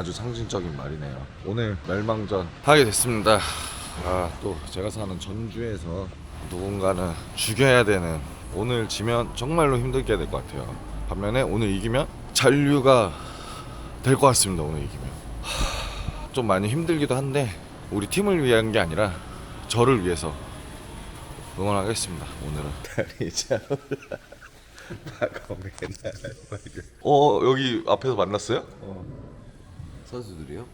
아주 상징적인 말이네요. 오늘 멸망전 하게 됐습니다. 아, 또 제가 사는 전주에서 누군가는 죽여야 되는 오늘 지면 정말로 힘들게 될 것 같아요. 반면에 오늘 이기면 잔류가 될 것 같습니다. 오늘 이기면 하, 좀 많이 힘들기도 한데 우리 팀을 위한 게 아니라 저를 위해서 응원하겠습니다. 오늘은 다리 잘 어 여기 앞에서 만났어요? 선수들이요?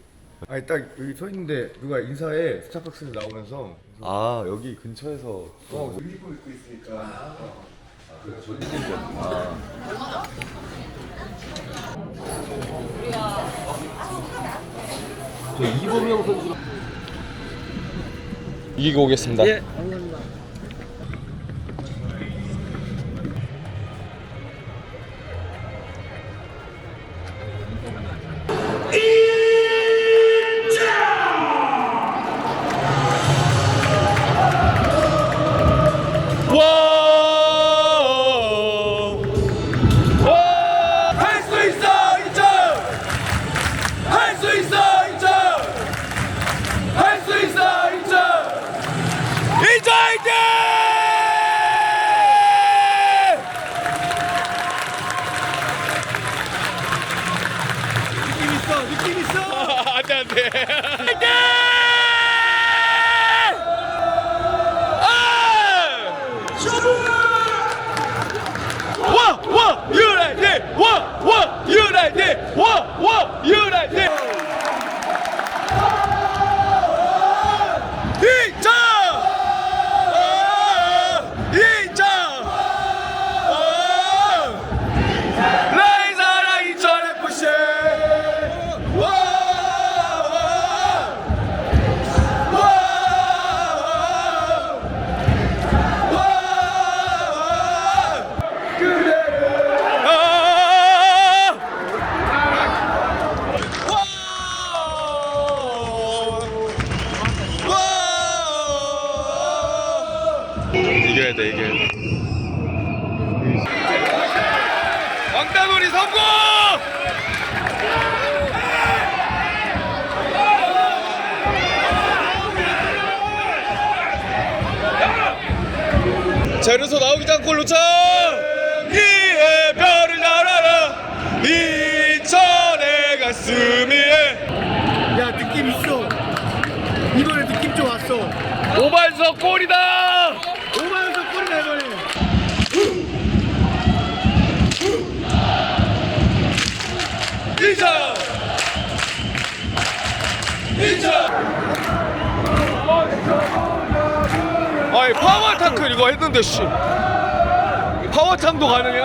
아니 딱 여기 서 있는데 누가 인사에 스타벅스에 나오면서. 아 여기 근처에서. 어 유니폼 입고 있으니까. 저 이범영 선수 이기고 오겠습니다. 할 느낌 있어. 안돼 안돼 이겨야 돼 이겨야 돼. 왕따놀이 성공! 제르소 나오기 전 골로 차! 이의 별을 날아라 이천의 가슴 위에 야 느낌 있어 이번에 느낌 좀 왔어 오반석 골이다! 오만원서 뿌리네 이번에 이천! 이천! 아니 파워 타클 이거 했는데 씨. 파워 창도 가능해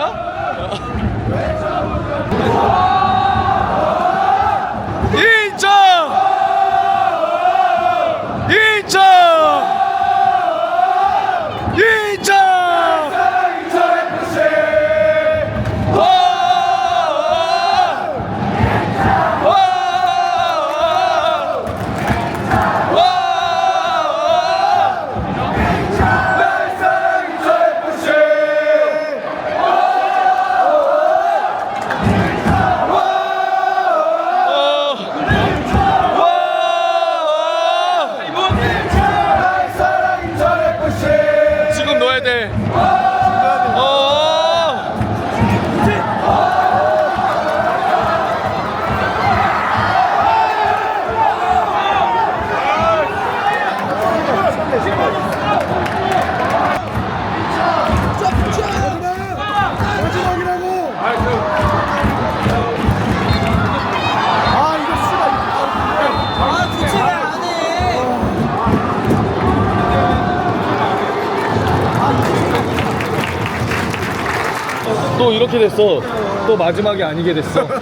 또 이렇게 됐어. 또 마지막이 아니게 됐어.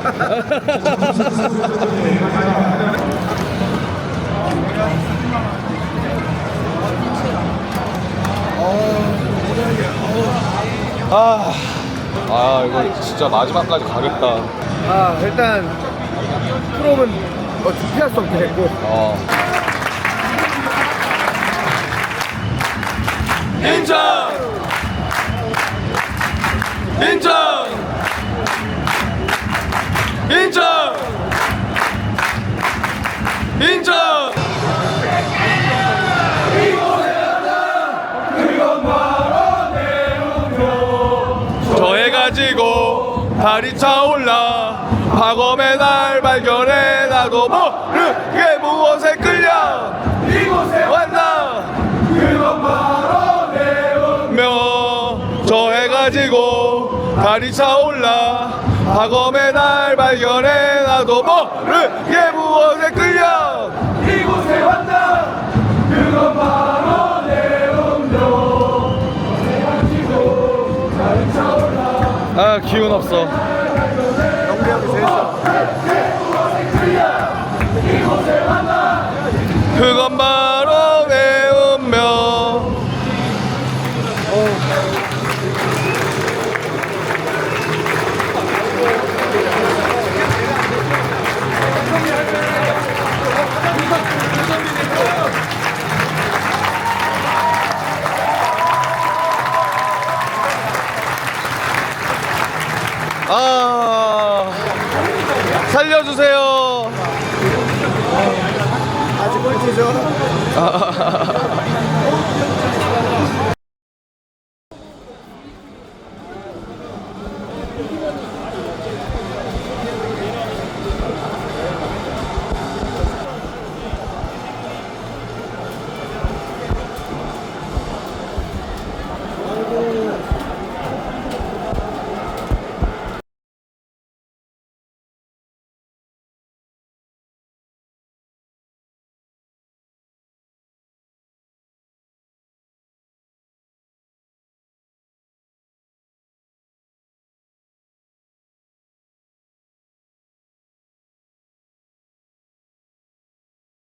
아, 아 이거 진짜 마지막까지 가겠다. 아 일단 프로는 어, 피할 수 없게 됐고 어. 인정! 인정! 인정! 인천 저해 가지고 달이 차올라 박엄의 날 발견해 나도 모르게 무엇 달이 차올라 박엄의 날 발견해 나도 모르게 무엇에 끌려. 이곳에 왔나 그건 바로 내 운명 아 기운 없어 아 살려주세요 아직 꼴찌죠.